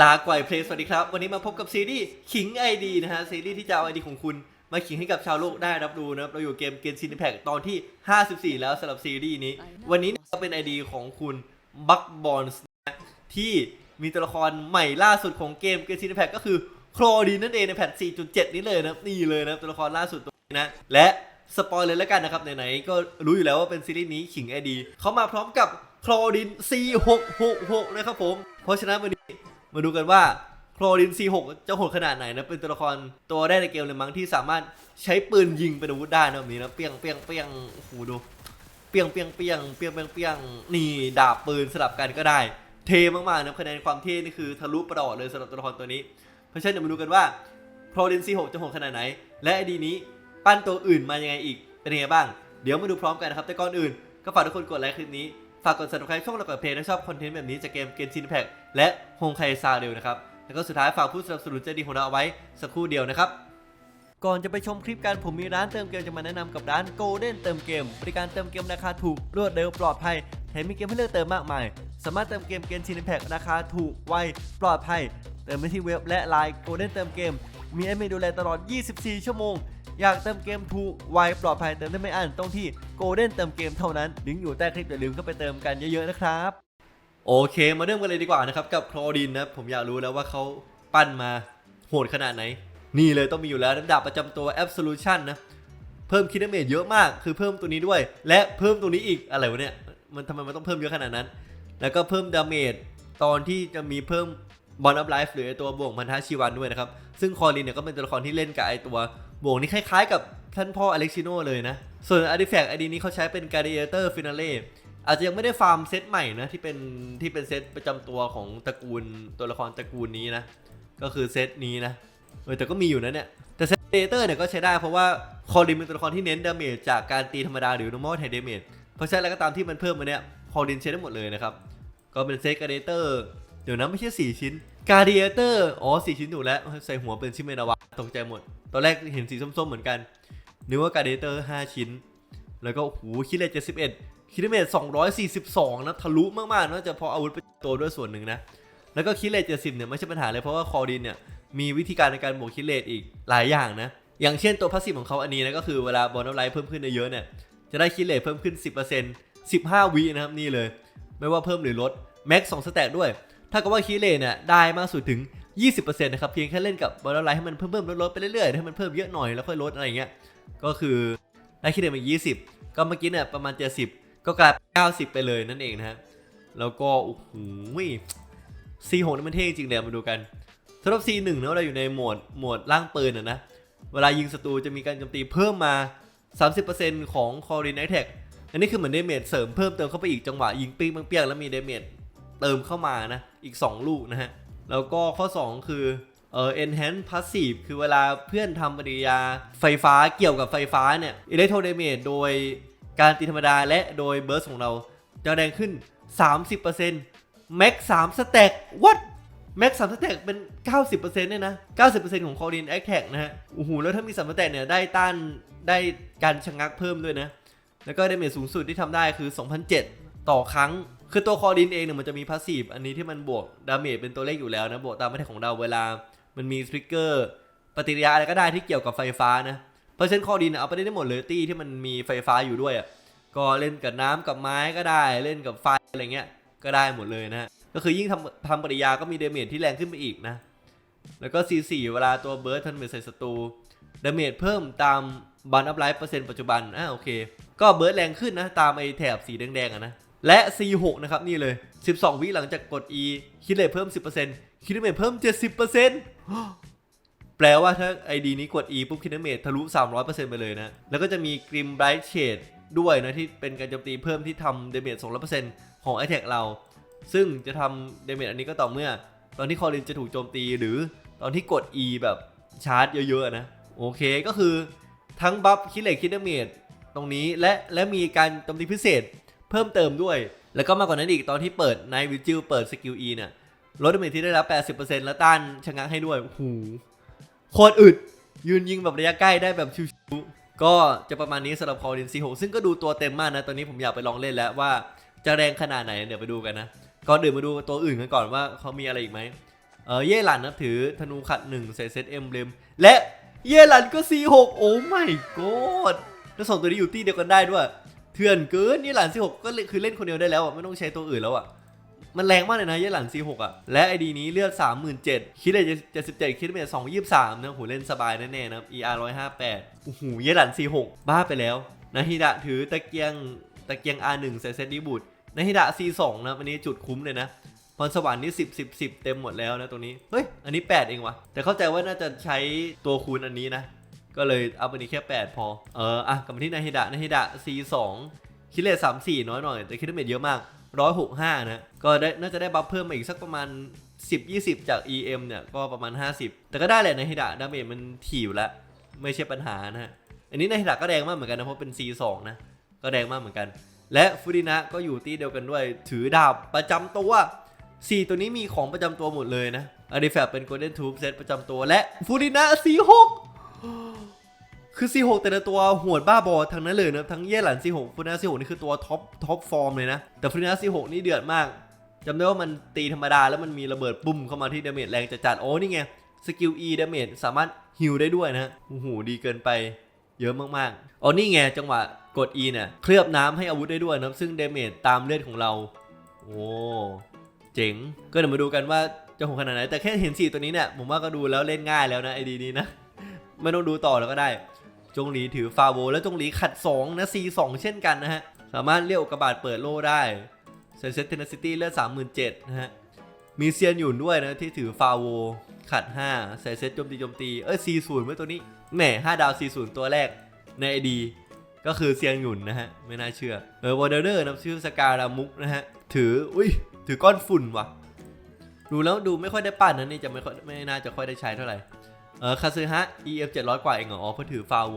ลาก่อยเพลงสวัสดีครับ วันนี้มาพบกับซีรีส์ขิงไอดีนะฮะซีรีส์ที่จะเอาไอดีของคุณ มาขิงให้กับชาวโลกได้รับรู้นะครับเราอยู่เกมเกมซินแพคตอนที่ 54 แล้วสำหรับซีรีส์นี้ วันนี้ก็เป็นไอดีของคุณบักบอลส์ที่มีตัวละครใหม่ล่าสุดของเกมเกมซินแพคก็คือโครดีนั่นเองในแพท4.7 นี้เลยนะครับนี่เลยนะครับตัวละครล่าสุดตัวนี้นะและสปอยเลยแล้วกันนะครับไหนๆก็รู้อยู่แล้วว่าเป็นซีรีส์นี้ขิงไอดีเขามาพร้อมกับโครดิน4666 นะครับผมเพราะฉะนั้นวันนี้ มาดูกันว่าโครดิน C6 จะโหดขนาดไหนนะเป็นตัวละครตัวแรกในเกมเลยมั้งที่สามารถใช้ปืนยิงเป็นอาวุธได้นะแบบนี้นะเปียงเปียงเปียงโอ้โหดูเปียงเปียงเปียงเปียงเปียงเปียงนี่ดาบปืนสลับกันก็ได้ เทมากๆนะคะแนนความเท่นี่คือทะลุประดอดเลยสำหรับตัวละครตัวนี้ เพราะฉะนั้นเดี๋ยวมาดูกันว่าโครดิน C6 จะโหดขนาดไหน และไอดีนี้ปั้นตัวอื่นมายังไงอีกเป็นยังไงบ้างเดี๋ยวมาดูพร้อมกันนะครับแต่ก่อนอื่นก็ฝากทุกคนกดไลค์คลิปนี้ ฝากกด subscribe ช่องเรากับเพจถ้าชอบคอนเทนต์แบบนี้จากเกมเกมชินแพคและฮงไคซาเร็วนะครับ แล้วก็สุดท้ายฝากผู้สนับสนุนใจดีของเราเอาไว้สักครู่เดียวนะครับ ก่อนจะไปชมคลิปกันผมมีร้านเติมเกมจะมาแนะนำกับร้าน Golden เติมเกม บริการเติมเกมราคาถูกรวดเร็วปลอดภัยแถมมีเกมให้เลือกเติมมากมาย สามารถเติมเกมเกมชินแพคราคาถูกไวปลอดภัย เติมได้ที่เว็บและไลน์ Golden เติมเกม มีแอดมินดูแลตลอด 24 ชั่วโมง อยากเติมเกมถูกไวปลอดภัยเติมได้ไม่อั้นต้องที่ Golden เติมเกมเท่านั้นลิงก์อยู่ใต้คลิปอย่าลืมเข้าไปเติมกันเยอะๆนะครับโอเค มาเริ่มกันเลยดีกว่านะครับกับโครดินนะผมอยากรู้แล้วว่าเขาปั้นมาโหดขนาดไหน นี่เลยต้องมีอยู่แล้วน้ำดาบประจำตัว Absolution นะเพิ่มคิดเมจเยอะมากคือเพิ่มตัวนี้ด้วย และเพิ่มตัวนี้อีกอะไรวะเนี่ยมันทำไมมันต้องเพิ่มเยอะขนาดนั้น แล้วก็เพิ่มดาเมจตอนที่จะมีเพิ่มบอลอัพไลฟ์หรือตัวบ่วงพันธะชีวันด้วยนะครับซึ่งคอรินเนี่ยก็เป็นตัวละครที่เล่นกับไอตัวบ่วงนี่คล้ายๆกับ ท่านพ่ออเล็กซิโนเลยนะ ส่วนอาร์ติแฟกต์ไอดีนี้เขาใช้เป็น Gladiator Finale อาจจะยังไม่ได้ฟาร์มเซตใหม่นะ ที่เป็นที่เป็นเซตประจำตัวของตระกูลตัวละครตระกูลนี้นะ ก็คือเซตนี้นะเออแต่ก็มีอยู่นะเนี่ย แต่เซตเดเตอร์เนี่ยก็ใช้ได้เพราะว่าคอรินเป็นตัวละครที่เน้นดาเมจจากการตีธรรมดาหรือ normal attack damage เพราะฉะนั้นแล้วก็ตามที่มันเพิ่มมาเนี่ยคอรินใช้ได้หมดเลยนะครับ ก็เป็นเซตการ์เดเตอร์เดี๋ยวนะไม่ใช่ 4 ชิ้นการ์เดเตอร์อ๋อ 4 ชิ้นถูกแล้วใส่หัวเป็นชิเมนาวะตกใจหมด ตอนแรกเห็นสีส้มๆเหมือนกัน นึกว่าการเดเตอร์5 ชิ้น แล้วก็โอ้โหคิดเลท71คิดเลท242 นะทะลุมากๆน่าจะพราะอาวุธเป็นตัวด้วยส่วนหนึ่งนะ แล้วก็คิดเลท70 เนี่ยไม่ใช่ปัญหาเลยเพราะว่าคอรินเนี่ยมีวิธีการในการบวกคิดเลทอีกหลายอย่างนะ อย่างเช่นตัวพาสซีฟของเขาอันนี้นะก็คือเวลาบอลไลท์เพิ่มขึ้นเยอะเนี่ยจะได้คิดเลทเพิ่มขึ้น 10% 15 วินะครับนี่เลย ไม่ว่าเพิ่มหรือลดแม็กสองสแตทด้วย ถ้ากับว่าคิดเลทเนี่ยได้มากสุดถึง 20%นะครับเพียงแค่เล่นกับบอลไลท์ให้มันเพิ่มๆลดๆไปเรื่อยๆให้มันเพิ่มเยอะหน่อยแล้วค่อยลดอะไรเงี้ย ก็คือได้คิดเลทมา20 ก็เมื่อกี้เนี่ยประมาณ 70 ก็กลายเป็น90 ไปเลยนั่นเองนะฮะแล้วก็โอ้โหซีโหนี่มันเท่จริงเลยมาดูกันสำหรับ C1 เนอะเราอยู่ในโหมดโหมดล่างปืนอะนะ เวลายิงศัตรูจะมีการโจมตีเพิ่มมา 30%ของ c o r i n a t e c อันนี้คือเหมือนเดเมจเสริมเพิ่มเติมเข้าไปอีกจังหวะยิงปิ้งเปี้ยงแล้วมีเดเมจเติมเข้ามานะ อีก 2 ลูกนะฮะ แล้วก็ข้อ 2 คือ เอ่อ enhance passive คือเวลาเพื่อนทำปฏิกิริยาไฟฟ้าเกี่ยวกับไฟฟ้าเนี่ย electro damage โดยการตีธรรมดาและโดย burst ของเราจะแรงขึ้น 30% max 3 stack what แม็กสามสแต็กเป็น 90%เนี่ยนะ 90%ของคอรินแอคแท็กนะฮะ โอ้โห แล้วถ้ามีสามสแต็กเนี่ย ได้ต้านได้การชะงักเพิ่มด้วยนะ แล้วก็ดาเมจสูงสุดที่ทำได้คือ 2,007 ต่อครั้ง คือตัวคอรินเองเนี่ยมันจะมีพาสซีฟอันนี้ที่มันบวกดาเมจเป็นตัวเลขอยู่แล้วนะ บวกตามมาตรฐานของเราเวลา มันมีทริเกอร์ปฏิกิริยาอะไรก็ได้ที่เกี่ยวกับไฟฟ้านะ เพราะฉะนั้นคอรินเอาไปได้หมดเลยตี้ที่มันมีไฟฟ้าอยู่ด้วยอะก็เล่นกับน้ำกับไม้ก็ได้เล่นกับไฟอะไรเงี้ยก็ได้หมดเลยนะก็คือยิ่งทำทำปฏิกิริยาก็มีเดเมจที่แรงขึ้นไปอีกนะ แล้วก็ C4 เวลาตัวเบิร์ดทันเมจใส่ศัตรูเดเมจเพิ่มตามบันอัพไลฟ์เปอร์เซ็นต์ปัจจุบันอ่าโอเค ก็เบิร์ดแรงขึ้นนะ ตามไอแถบสีแดงๆอะนะ และ C6 นะครับ นี่เลย 12 วิหลังจากกด E คิดเลทเพิ่ม 10%คิดเลทเพิ่ม 70% แปลว่าถ้า ID นี้กด E ปุ๊บคิดเลททะลุ 300%ไปเลยนะ แล้วก็จะมี Grim Bright Shade ด้วยนะ ที่เป็นการโจมตีเพิ่มที่ทำเดเมจ200%ของไอแท็กเรา ซึ่งจะทำเดเมจอันนี้ก็ต่อเมื่อ ตอนที่คอรินจะถูกโจมตีหรือตอนที่กด E แบบชาร์จเยอะๆนะ โอเคก็คือทั้งบัฟคิดเหล็กคิดเดเมจตรงนี้และและมีการโจมตีพิเศษเพิ่มเติมด้วย แล้วก็มากกว่านั้นอีกตอนที่เปิดในวิจิลเปิดสกิล E เนี่ย ลดดาเมจที่ได้รับ 80%แล้วต้านชะงักให้ด้วยโอ้โหโคตรอึด ยืนยิงแบบระยะใกล้ได้แบบชิวๆก็จะประมาณนี้สำหรับคอริน C6 ซึ่งก็ดูตัวเต็มมากนะ ตอนนี้ผมอยากไปลองเล่นแล้วว่าจะแรงขนาดไหน เดี๋ยวไปดูกันนะ ก่อนอื่นมาดูตัวอื่นกันก่อนว่าเขามีอะไรอีกไหมเออเย่หลันนับถือธนูขัดหนึ่งใส่เซตเอ็มเบลมและเย่หลันก็ C6 โอ้ไม่กดแล้วสองตัวนี้อยู่ตีเดียวกันได้ด้วย เถื่อนเกินเย่หลัน C6 ก็คือเล่นคนเดียวได้แล้วอะไม่ต้องใช้ตัวอื่นแล้วอะ มันแรงมากเลยนะเย่หลัน C6 อะ และไอดีนี้เลือด 37,000 คิดเลย77 คิดเป็น223 นะโหเล่นสบายแน่ๆนะครับ ER 158โอ้โหเย่หลัน C6 บ้าไปแล้ว นาฮิดะถือตะเกียงตะเกียง R1 ใส่เซตดีบูดนาฮิดะ C2 นะวันนี้จุดคุ้มเลยนะพรสวรรค์นี่10 10 10เต็มหมดแล้วนะตรงนี้ เฮ้ย อันนี้ 8 เองวะแต่เข้าใจว่าน่าจะใช้ตัวคูณอันนี้นะ ก็เลยเอาอันนี้แค่ 8 พอ เออ อะกลับมาที่นาฮิดะนาฮิดะ C2 คิดเลท34น้อยหน่อย แต่คิดเมทเยอะมาก 165 นะ ก็ได้น่าจะได้บัฟเพิ่มมาอีกสักประมาณ 10 20 จาก EM เนี่ยก็ประมาณ 50 แต่ก็ได้แหละในฮิดะดาเมจมันถี่อยู่แล้ว ไม่ใช่ปัญหานะฮะอันนี้ในฮิดะก็แรงมากเหมือนกันนะเพราะเป็น C2 นะก็แรงมากเหมือนกัน และฟูรินะก็อยู่ตีเดียวกันด้วย ถือดาบประจำตัว 4 ตัวนี้มีของประจำตัวหมดเลยนะอาริแฟเป็น Golden Tube เซตประจำตัวและฟูรินะ C6 คือ C6 แต่ละตัวโหดบ้าบอทั้งนั้นเลยนะทั้งเย่หลัน C6 ฟูรินะ C6 นี่คือตัวท็อปท็อปฟอร์มเลยนะ แต่ฟูรินะ C6 นี่เดือดมากจำได้ว่ามันตีธรรมดาแล้วมันมีระเบิดปุ่มเข้ามาที่ดาเมจแรงจัดๆโอ้นี่ไงสกิล E ดาเมจสามารถฮิลได้ด้วยนะโอ้โหดีเกินไปเยอะมากๆอ๋อนี่ไงจังหวะกด E เนี่ยเคลือบน้ำให้อาวุธได้ด้วยนะซึ่งดาเมจตามเลือดของเรา โอ้เจ๋งก็เดี๋ยวมาดูกันว่าจะโหดขนาดไหนแต่แค่เห็นสีตัวนี้เนี่ยผมว่าก็ดูแล้วเล่นง่ายแล้วนะไอดีนี้นะไม่ต้องดูต่อแล้วก็ได้ จงหลีถือฟาโวแล้วจงหลีขัด2นะ C2 เช่นกันนะฮะ สามารถเรียกอุกกาบาตเปิดโล่ได้เซนเซตเทนซิตี้เลือด37,000นะฮะ มีเซียนหยุ่นด้วยนะที่ถือฟาโวขัด5ใส่เซตโจมตีโจมตี เอ้ย C0 ไว้ตัวนี้แหม5ดาว C0 ตัวแรกในไอดีก็คือเซียนหยุ่นนะฮะ ไม่น่าเชื่อ เออวอเดอร์นะชื่อสการามุกนะฮะ ถือ อุ้ย ถือก้อนฝุ่นว่ะ ดูแล้วดูไม่ค่อยได้ปั่นนะนี่จะไม่ค่อยไม่น่าจะค่อยได้ใช้เท่าไหร่ เออคาซึฮะ EF 700 กว่าเองเหรออ๋อเพราะถือฟาโว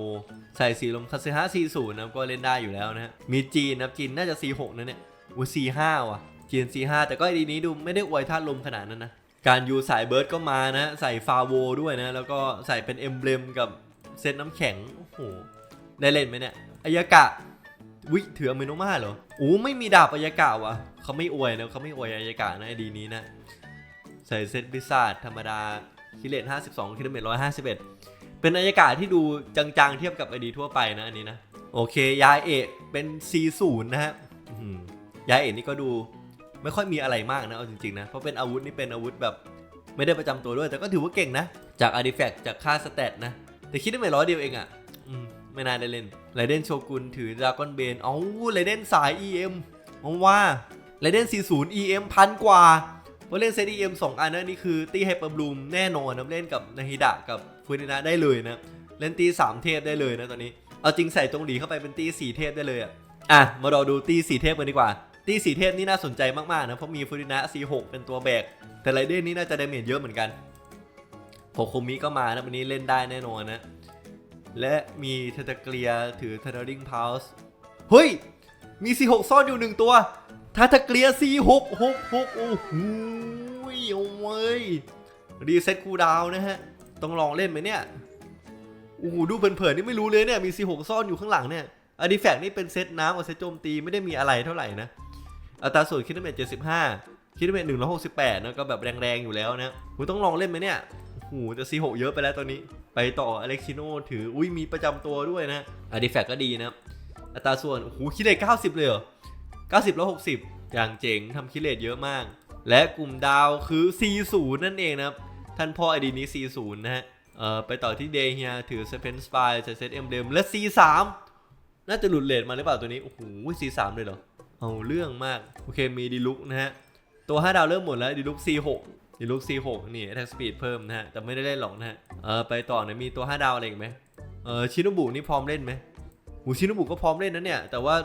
ใส่สีลมคาซึฮะ C0 นะก็เล่นได้อยู่แล้วนะฮะ มีจีนนะจีนน่าจะ C6 นะเนี่ยอุ้ย C5 ว่ะจีน C5 แต่ก็ไอดีนี้ดูไม่ได้อวยธาลมขนาดนั้นนะ การยูสายเบิร์ดก็มานะ ใส่ฟาโวด้วยนะ แล้วก็ใส่เป็นเอ็มเบลมกับเซตน้ำแข็ง โอ้โห ได้เล่นไหมเนี่ยอายากะวิถืออเมโนมาเหรอโอ้ไม่มีดาบอายากะวะเขาไม่อวยนะเขาไม่อวยอายากะนะไอดีนี้นะ ใส่เซตพิซซ่าธรรมดา คิเลต52คิเลเมต151เป็นอายากะที่ดูจังๆ เทียบกับไอดีทั่วไปนะอันนี้นะ โอเค ยาเอะเป็น C0 นะฮะอื้อหือยาเอะนี่ก็ดูไม่ค่อยมีอะไรมากนะเอาจริงๆนะ เพราะเป็นอาวุธนี่เป็นอาวุธแบบไม่ได้ประจำตัวด้วย แต่ก็ถือว่าเก่งนะ จากอาร์ติแฟกต์จากค่าสเตตนะ แต่คิดได้ไม่ร้อยเดียวเองอะ่ะไม่น่าได้เล่นไรเดนโชกุนถือดราก้อนเบนเอ้าไรเดนสาย EM มองว่าไรเดน40 EM พันกว่า พราะเล่นเซต EM 2อันนะนี่คือตีไฮเปอร์บลูมแน่นอนนะเล่นกับนาฮิดะกับฟูนินะได้เลยนะ เล่นตี3เทพได้เลยนะตอนนี้ เอาจริงใส่จงหลีเข้าไปเป็นตี4เทพได้เลยอะอะมารอดูตี4เทพกันดีกว่า ตี4เทพนี่น่าสนใจมากๆนะเพราะมีฟูรินะ C6 เป็นตัวแบก แต่ไรเดนนี่น่าจะดาเมจเยอะเหมือนกันโคคมิก็มานะวันนี้เล่นได้แน่นอนนะ และมีเทตเกียถือเทเทอริงพาวส์เฮ้ยมี C6 ซ่อนอยู่หนึ่งตัว ทาตเกลีย C6 6 6โอ้โหโอ้ยรีเซ็ตคูลดาวน์นะฮะ ต้องลองเล่นไหมเนี่ยโอ้โหดูเผินๆนี่ไม่รู้เลยเนี่ยมี C6 ซ่อนอยู่ข้างหลังเนี่ยอาร์ดิแฟกนี่เป็นเซตน้ำกับเซตโจมตีไม่ได้มีอะไรเท่าไหร่นะอัตราส่วนคิดเมต75คิดเมต168นะก็แบบแรงๆอยู่แล้วนะคุณต้องลองเล่นไหมเนี่ยโอ้โหแต่ C6 เยอะไปแล้วตอนนี้ ไปต่ออเล็กซิโนถืออุ้ยมีประจำตัวด้วยนะอาร์ดิแฟกก็ดีนะอัตราส่วนโอ้โหคิดเลท90เลยเหรอ 90แล้ว60 อย่างเจ๋งทำคิเลทเยอะมาก และกลุ่มดาวคือ C0 นั่นเองนะครับ ท่านพ่อไอดีนี้ C0 นะฮะเอ่อไปต่อที่เดย์เฮียถือเซเพนสปายใส่เซตเอ็มเดมและ C3 น่าจะหลุดเลทมาหรือเปล่าตัวนี้ โอ้โห C3 เลยเหรอ เอาเรื่องมาก โอเคมีดีลุกนะฮะ ตัว 5 ดาวเริ่มหมดแล้วดีลุก C6 ดีลุก C6 นี่ attack speed เพิ่มนะฮะ แต่ไม่ได้เล่นหรอกนะฮะ เออไปต่อเนี่ยมีตัว 5 ดาวอะไรอีกไหมเออชิน o บุนี่พร้อมเล่นไหมหูชิน o บุก็พร้อมเล่นนะเนี่ย แต่ว่า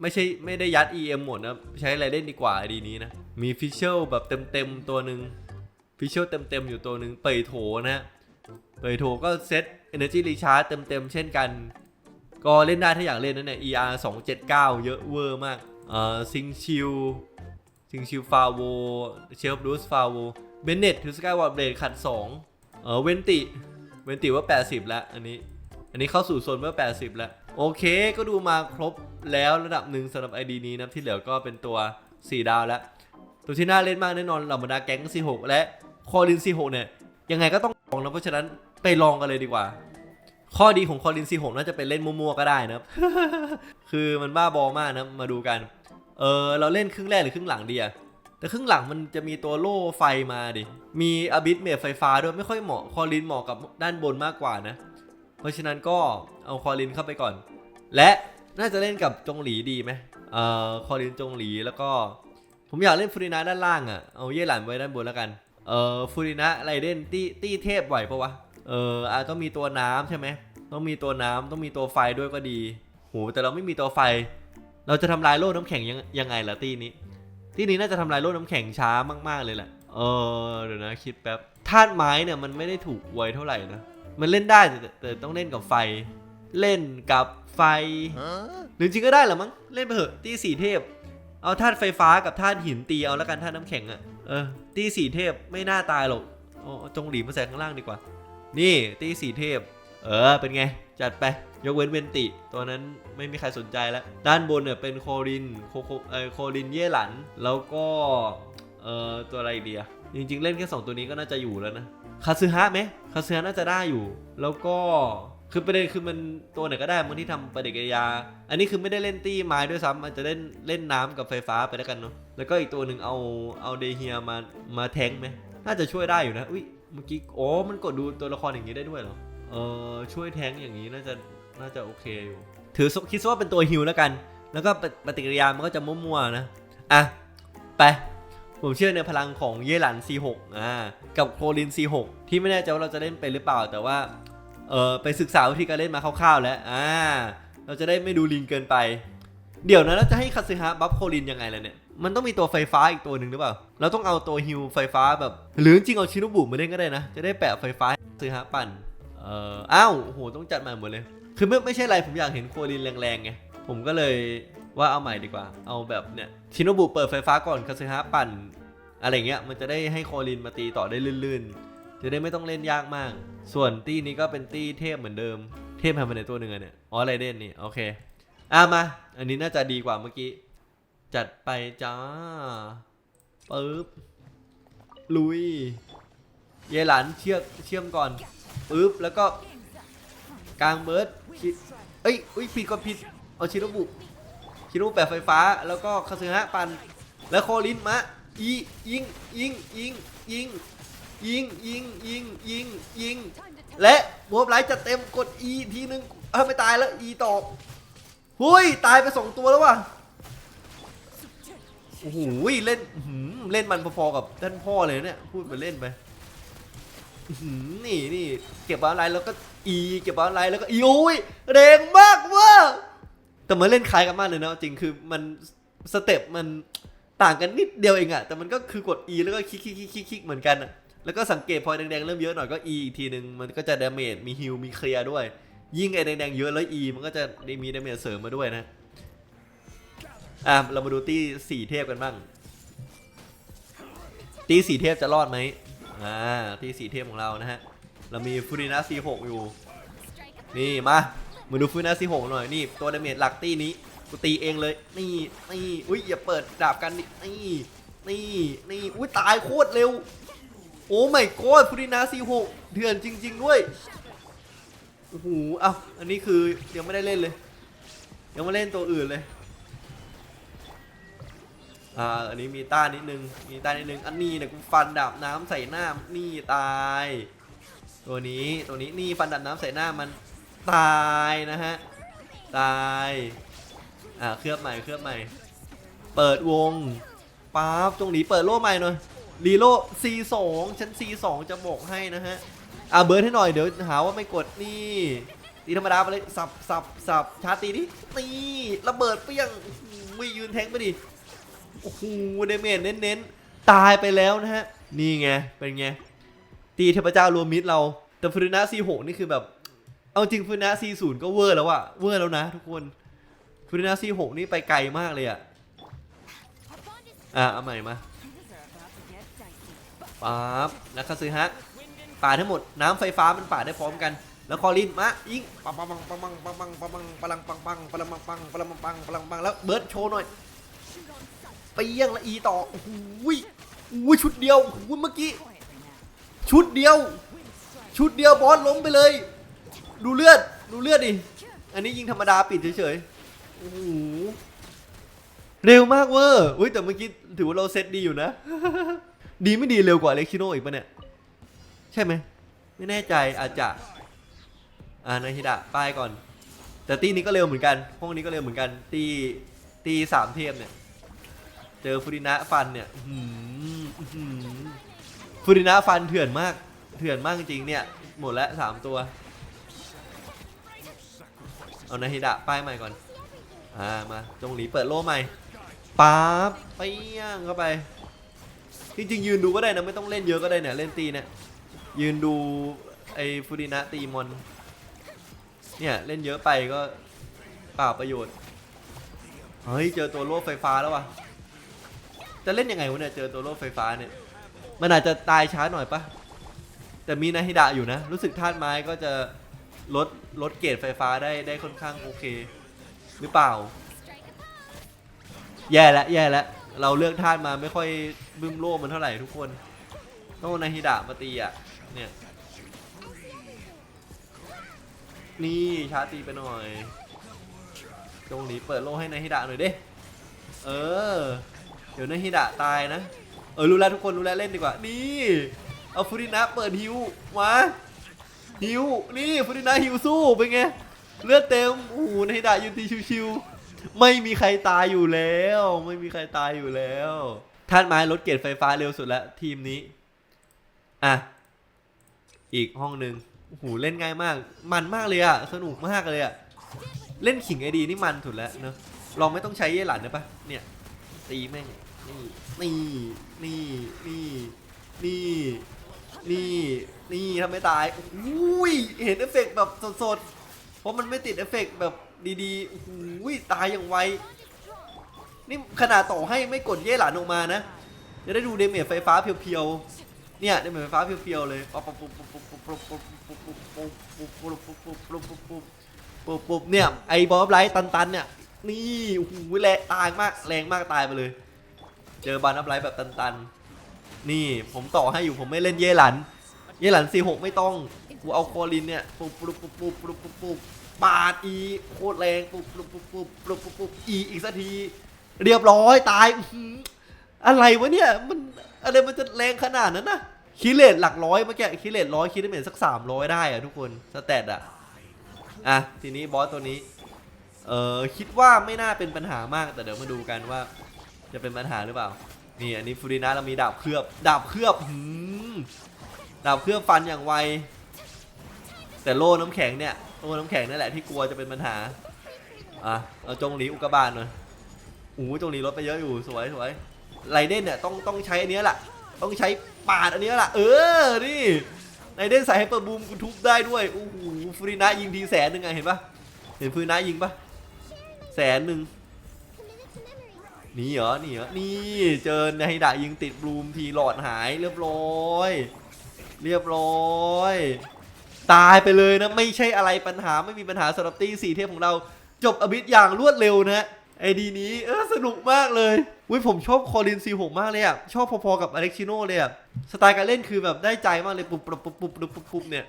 ไม่ใช่ไม่ได้ยัด EM หมดนะ ใช้อะไรเล่นดีกว่าดีนี้นะ มีฟิชเชลแบบเต็มๆตัวหนึ่งฟิชเชลเต็มๆอยู่ตัวหนึ่งเปยโถนะเปยโถก็เซต Energy Recharge เต็มๆเช่นกัน ก็เล่นได้ถ้าอยากเล่นนั่นแหละ ER 279 เยอะเวอร์มากเอ่อซิงชิลซิงชิลฟาโวเชลบลูสฟาโวเบนเน็ตถือสกายวอร์ดเบลดขัด2เออเวนติเวนติว่า 80 แล้วอันนี้ อันนี้เข้าสู่โซนว่า80 แล้ว โอเค ก็ดูมาครบแล้วระดับหนึ่งสำหรับ ID นี้นะที่เหลือก็เป็นตัว 4 ดาวแล้ว ตัวที่น่าเล่นมากแน่นอนเหล่าบรรดาแก๊ง C6 และคอรินซีหกเนี่ย ยังไงก็ต้องลองนะเพราะฉะนั้นไปลองกันเลยดีกว่า ข้อดีของคอรินซีหกน่าจะเป็นเล่นมั่วๆก็ได้นะครับคือมันบ้าบอมากนะมาดูกันเออเราเล่นครึ่งแรกหรือครึ่งหลังดีอะแต่ครึ่งหลังมันจะมีตัวโล่ไฟมาดิ มีอบิสเมทไฟฟ้าด้วยไม่ค่อยเหมาะ คอรินเหมาะกับด้านบนมากกว่านะ เพราะฉะนั้นก็เอาคอรินเข้าไปก่อน และน่าจะเล่นกับจงหลีดีไหมเอ่อคอรินจงหลีแล้วก็ ผมอยากเล่นฟูรินะด้านล่างอะ่ะเอาเย่หลันไว้ด้านบนแล้วกันเอ่อฟูรินะไรเดนตี้ตี้เทพไหวปะวะเอออาต้องมีตัวน้ำใช่ไหมต้องมีตัวน้ำต้องมีตัวไฟด้วยก็ดีโหแต่เราไม่มีตัวไฟ เราจะทำลายโลกน้ำแข็งยังยังไงล่ะตี้นี้ ตี้นี้น่าจะทำลายโลกน้ำแข็งช้ามาก ๆเลยแหละเออเดี๋ยวนะคิดแป๊บธาตุไม้เนี่ยมันไม่ได้ถูกไวเท่าไหร่นะ มันเล่นได้แต่แต่แต่ต้องเล่นกับไฟ เล่นกับไฟหรือจริงก็ได้เหรอมั้งเล่นไปเถอะตีสี่เทพ เอาธาตุไฟฟ้ากับธาตุหินตีเอาแล้วกันธาตุน้ำแข็งอะเออตีสี่เทพไม่น่าตายหรอกเอาเอาจงหลีมาใส่ข้างล่างดีกว่า นี่ตีสี่เทพ เออเป็นไง จัดไปยกเว้นเวนติ ตัวนั้นไม่มีใครสนใจแล้ว ด้านบนเนี่ยเป็นโครินโคโคเออโครินเย่หลัน แล้วก็เออตัวอะไรเดียจริงๆ เล่นแค่สองตัวนี้ก็น่าจะอยู่แล้วนะ คาซึฮะไหมคาซึฮะน่าจะได้อยู่ แล้วก็คือประเด็นคือมันตัวไหนก็ได้มันที่ทำปฏิกิริยา อันนี้คือไม่ได้เล่นตี้ไม้ด้วยซ้ำมันจะเล่นเล่นน้ำกับไฟฟ้าไปแล้วกันเนาะแล้วก็อีกตัวหนึ่งเอาเอาเดเฮียมามาแทงไหมน่าจะช่วยได้อยู่นะอุ้ยเมื่อกี้โอ้มันกดดูตัวละครอย่างนี้ได้ด้วยเหรอเออช่วยแทงอย่างนี้น่าจะน่าจะโอเคอยู่ถือคิดว่าเป็นตัวฮิลแล้วกัน แล้วก็ปฏิปฏิกิริยามันก็จะมั่วๆนะอะไป ผมเชื่อในพลังของเยหลัน C6 อ่ากับโคลิน C6 ที่ไม่แน่ใจว่าเราจะเล่นเป็นหรือเปล่า แต่ว่าเออไปศึกษาวิธีการเล่นมาคร่าวๆ แล้วอ่าเราจะได้ไม่ดูลิงเกินไป เดี๋ยวนะเราจะให้คาซึฮะบัฟโคลินยังไงล่ะเนี่ยมันต้องมีตัวไฟฟ้าอีกตัวหนึ่งหรือเปล่า เราต้องเอาตัวฮิลไฟฟ้าแบบ หรือจริงเอาชินุบุมาเล่นก็ได้นะ จะได้แปะไฟฟ้าให้คาซึฮะปั่น เอ่อ อ้าวโห ต้องจัดใหม่หมดเลย คือไม่ไม่ใช่ไรผมอยากเห็นโคลินแรงๆไง ผมก็เลย ว่าเอาใหม่ดีกว่า เอาแบบเนี่ยชินุบุเปิดไฟฟ้าก่อนคาซึฮะปั่น อะไรเงี้ยมันจะได้ให้โคลินมาตีต่อได้ลื่นๆ จะได้ไม่ต้องเล่นยากมาก ส่วนตี้นี้ก็เป็นตี้เทพเหมือนเดิม เทพทำมาในตัวหนึ่งอเนี่ยอ๋อไรเด่นนี่โอเคอะมา อันนี้น่าจะดีกว่าเมื่อกี้ จัดไปจ้าปึ๊บลุย เยหลันเชือกเชื่อมก่อนปึ๊บแล้วก็กลางเบิร์ดเอ้ยอุ้ยผิดก็ผิดเอาชิโนบุ ชิโนบุแปะไฟฟ้า แล้วก็คาซึฮะปัน แล้วโคลินมะอียิงยิงยิงยิงยิงยิงยิงยิงยิงและบวบไลท์จัดเต็มกด E ทีนึงเออไม่ตายแล้ว E ตอบหุยตายไปสองตัวแล้วว่ะโอ้โหเล่นหือเล่นมันพอๆกับท่านพ่อเลยเนี่ยพูดไปเล่นไปนี่นี่เก็บบอลไลท์แล้วก็ E เก็บบอลไลท์แล้วก็ E โอ้ยแรงมากเว่า แต่มันเล่นคล้ายกันมากเลยนะจริงคือมันสเต็ปมันต่างกันนิดเดียวเองอะแต่มันก็คือกด E แล้วก็คลิกคลิกคลิกคลิกคลิกเหมือนกันอะแล้วก็สังเกตพอแดงๆเริ่มเยอะหน่อยก็ E อีกทีหนึ่งมันก็จะดาเมจมีฮิลมีเคลียร์ด้วย ยิ่งไอ้แดงๆเยอะแล้ว E มันก็จะได้มีดาเมจเสริมมาด้วยนะอะเรามาดูตี้สี่เทพกันบ้างตี้สี่เทพจะรอดไหมอ่าตี้สี่เทพของเรานะฮะเรามีฟูรินาซีหกอยู่ นี่มา มาดูฟูรินาซีหกหน่อยนี่ตัวดาเมจหลักตี้นี้กูตีเองเลยนี่นี่อุ้ยอย่าเปิดดาบกันนี่นี่นี่นี่อุ้ยตายโคตรเร็ว โอ้ไม่กอดฟูรินาซีหกเถื่อนจริง ๆ ด้วยโอ้โหอ้าอันนี้คือยังไม่ได้เล่นเลย ยังไม่เล่นตัวอื่นเลยอ่าอันนี้มีต้านิดนึงมีต้านิดนึงอันนี้เนี่ยกูฟันดาบน้ำใส่หน้านี่ตาย ตัวนี้ตัวนี้นี่ฟันดาบน้ำใส่หน้ามัน ตายนะฮะ ตาย อ่าเคลือบใหม่เคลือบใหม่ เปิดวงป๊าบตรงนี้เปิดโล่ใหม่หน่อยรีโล่ C2 ชั้น C2 จะบอกให้นะฮะ อ่าเบิร์ดให้หน่อยเดี๋ยวหาว่าไม่กดนี่ตีธรรมดาไปเลยสับสับสับชาร์ตีนี่ระเบิดเปี้ยงวิยืนแทงไปดิโอ้โหเดเมจเน้นๆ ตายไปแล้วนะฮะ นี่ไง เป็นไง ตีเทพเจ้ารวมมิตรเรา แต่ฟูรินะ C6 นี่คือแบบ เอาจริงฟูรินะ C0 ก็เวอร์แล้วอะเวอร์แล้วนะทุกคนฟูรินะ C6 นี่ไปไกลมากเลยอะอะเอาใหม่มาปั๊บแล้วคาซึฮะป่าทั้งหมดน้ำไฟฟ้ามันป่าได้พร้อมกัน แล้วคอลินมายิงปังปังปังปังปังปังปังปังปังปังปังปังปังปังปังปังปังปังปังแล้วเบิร์ดโชว์หน่อยไปเปี้ยงละอีต่อโอ้โหอุ้ยชุดเดียวโอ้โหเมื่อกี้ ชุดเดียว ชุดเดียวบอสล้มไปเลย ดูเลือด ดูเลือดดิ อันนี้ยิงธรรมดาปิดเฉยๆ โอ้โห เร็วมากเวอร์อุ้ยแต่เมื่อกี้ถือว่าเราเซตดีอยู่นะ ดีไม่ดีเร็วกว่าเล็กชิโนอีกปะเนี่ย ใช่ไหม ไม่แน่ใจอาจจะ อ่านาฮิดะป้ายก่อน แต่ตีนี้ก็เร็วเหมือนกัน ห้องนี้ก็เร็วเหมือนกัน ตีตีสามเทพเนี่ย เจอฟูรินะฟันเนี่ยฟูรินะฟันเถื่อนมาก เถื่อนมากจริงๆเนี่ย หมดแล้วสามตัว เอานาฮิดะป้ายใหม่ก่อน อ่า มาจงหลีเปิดโล่ใหม่ป๊าบเปี้ยงเข้าไป จริงๆยืนดูก็ได้นะ ไม่ต้องเล่นเยอะก็ได้เนี่ย เล่นตีเนี่ย ยืนดูไอ้ฟูรินะตีมอน เนี่ย เล่นเยอะไปก็เปล่าประโยชน์ เฮ้ย เจอตัวโล่ไฟฟ้าแล้ววะจะเล่นยังไงวะเนี่ย เจอตัวโล่ไฟฟ้าเนี่ย มันอาจจะตายช้าหน่อยปะแต่มีนาฮิดะอยู่นะ รู้สึกธาตุไม้ก็จะ ลดลดเกรดไฟฟ้าได้ได้ค่อนข้างโอเค หรือเปล่า แย่แล้วแย่แล้วเราเลือกธาตุมาไม่ค่อยบึ้มโล่มันเท่าไหร่ทุกคนต้องนาฮิดะมาตีอะเนี่ยนี่ชาตีไปหน่อยตรงนี้เปิดโล่ให้นาฮิดะหน่อยเดิเออ เดี๋ยวนาฮิดะตายนะ เออรู้แล้วทุกคนรู้แล้วเล่นดีกว่า นี่ เอาฟูรินะเปิดฮิวมา ฮิวนี่ฟูรินะฮิวสู้เป็นไงเลือดเต็มโอ้โหนาฮิดะยืนตีชิวๆไม่มีใครตายอยู่แล้ว ไม่มีใครตายอยู่แล้วท่านไม้ลดเกรดไฟฟ้าเร็วสุดแล้วทีมนี้ อะ อีกห้องหนึ่งโอ้โหเล่นง่ายมาก มันมากเลยอะสนุกมากเลยอะเล่นขิงไอดีนี่มันสุดแล้วเนอะลองไม่ต้องใช้เย่หลันนะปะเนี่ย ตีแม่งนี่นี่นี่นี่นี่ นี่นี่ทำไม่ตายอุ้ยเห็นเอฟเฟกต์แบบสดๆ เพราะมันไม่ติดเอฟเฟกต์แบบดีๆโอ้โหตายอย่างไว นี่ขนาดต่อให้ไม่กดเย่หลันออกมานะ จะได้ดูเดเมจไฟฟ้าเพียวๆ เนี่ยเดเมจไฟฟ้าเพียวๆเลยปั๊บปั๊บปุ๊บปุ๊บปุ๊บปุ๊บปุ๊บปุ๊บปุ๊บปุ๊บปุ๊บปุ๊บปุ๊บปุ๊บปุ๊บปุ๊บปุ๊บปุ๊บเนี่ยไอ้บอสไลท์ตันๆเนี่ยนี่โอ้โหแรงตายมากแรงมากตายไปเลย เจอบานับไลท์แบบตันๆ นี่ผมต่อให้อยู่ผมไม่เล่นเย่หลัน เย่หลันสี่หกไม่ต้อง กูเอาโคลินเนี่ยปุ๊บปุ๊บปุ๊บปุ๊บปุ๊บปุ๊บปุ๊บปาดอีโคตรแรงปุ๊บปุ๊บปุ๊บปุ๊บปุ๊บปุ๊บปุ๊บอีอีกสักที เรียบร้อยตายอะไรวะเนี่ยมันอะไรมันจะแรงขนาดนั้นนะคิเลตหลักร้อยเมื่อกี้คิเลตร้อยคิเหมือนสักสามร้อยได้อะทุกคนสแตทอะอะทีนี้บอสตัวนี้เออคิดว่าไม่น่าเป็นปัญหามากแต่เดี๋ยวมาดูกันว่า จะเป็นปัญหาหรือเปล่า นี่อันนี้ฟูรินะเรามีดาบเคลือบดาบเคลือบหืมดาบเคลือบฟันอย่างไว แต่โล่น้ำแข็งเนี่ยโล่น้ำแข็งนั่นแหละที่กลัวจะเป็นปัญหาอะเอาจงหลีอุกกาบาตหน่อยโอ้โหจงหลีลดไปเยอะอยู่สวยสวยไรเดนเนี่ยต้องต้องใช้อันนี้แหละต้องใช้ปาดอันนี้แหละเออนี่ไรเดนใส่ไฮเปอร์บูมกูทุบได้ด้วยโอ้โหฟูรินะยิงทีแสนหนึ่งไงเห็นปะเห็นฟูรินะยิงปะแสนหนึ่ง นี่เหรอนี่เหรอนี่เจอในดายิงติดบลูมทีหลอดหายเรียบร้อย เรียบร้อย ตายไปเลยนะไม่ใช่อะไรปัญหาไม่มีปัญหาสำหรับตีสี่เทพของเรา จบอบิทอย่างรวดเร็วนะไอดีนี้เออสนุกมากเลยอุ้ยผมชอบคอรินซีหกมากเลยอะชอบพอๆกับอเล็กชิโนเลยอะสไตล์การเล่นคือแบบได้ใจมากเลยปุ๊บปุ๊บปุ๊บปุ๊บปุ๊บปุ๊บเนี่ย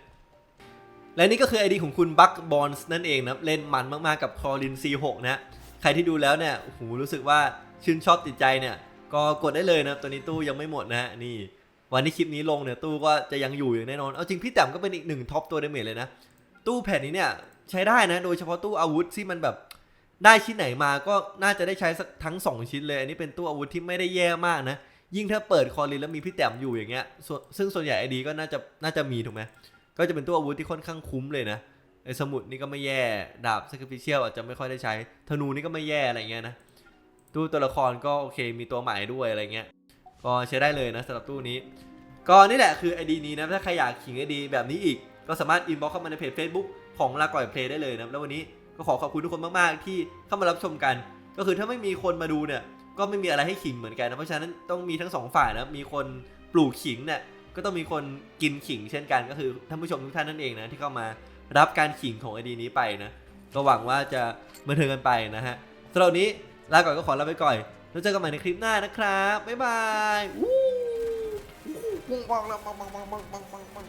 และนี่ก็คือไอดีของคุณบัคบอลส์นั่นเองนะเล่นมันมากๆกับคอริน C6 นะใครที่ดูแล้วเนี่ยโอ้โหรู้สึกว่า ชื่นชอบติดใจเนี่ย ก็กดได้เลยนะตัวนี้ตู้ยังไม่หมดนะฮะนี่ วันที่คลิปนี้ลงเนี่ยตู้ก็จะยังอยู่อย่างแน่นอน เอาจริงพี่แต้มก็เป็นอีกหนึ่งท็อปตัวเดเมจเลยนะ ตู้แผ่นนี้เนี่ยใช้ได้นะ โดยเฉพาะตู้อาวุธที่มันแบบได้ชิ้นไหนมาก็น่าจะได้ใช้สักทั้ง 2 ชิ้นเลย อันนี้เป็นตู้อาวุธที่ไม่ได้แย่มากนะ ยิ่งถ้าเปิดคอรินแล้วมีพี่แต้มอยู่อย่างเงี้ย ซึ่งส่วนใหญ่ไอดีก็น่าจะน่าจะมีถูกไหมก็จะเป็นตัวอาวุธที่ค่อนข้างคุ้มเลยนะไอ้สมุดนี่ก็ไม่แย่ ดาบ sacrificial อาจจะไม่ค่อยได้ใช้ ธนูนี่ก็ไม่แย่อะไรเงี้ยนะ ตู้ตัวละครก็โอเคมีตัวใหม่ด้วยอะไรเงี้ย ก็ใช้ได้เลยนะสำหรับตู้นี้ ก็นี่แหละคือไอดีนี้นะถ้าใครอยากขิงไอดีแบบนี้อีก ก็สามารถอินบ็อกเข้ามาในเพจ Facebook ของลาก่อยเพลย์ได้เลยนะแล้ววันนี้ก็ขอขอบคุณทุกคนมากๆ ที่เข้ามารับชมกัน ก็คือถ้าไม่มีคนมาดูเนี่ย ก็ไม่มีอะไรให้ขิงเหมือนกันนะเพราะฉะนั้นต้องมีทั้งสองฝ่ายนะมีคนปลูกขิงเนี่ยก็ต้องมีคนกินขิงเช่นกันก็คือท่านผู้ชมทุกท่านนั่นเองนะที่เข้ามารับการขิงของไอดีนี้ไปนะก็หวังว่าจะบันเทิงกันไปนะฮะสำหรับนนี้ ลาก่อนก็ขอลาไปก่อนแล้วเจอกันใหม่ในคลิปหน้านะครับบ๊ายบายวู้วงปังแล้วปังปังปังปังปังปัง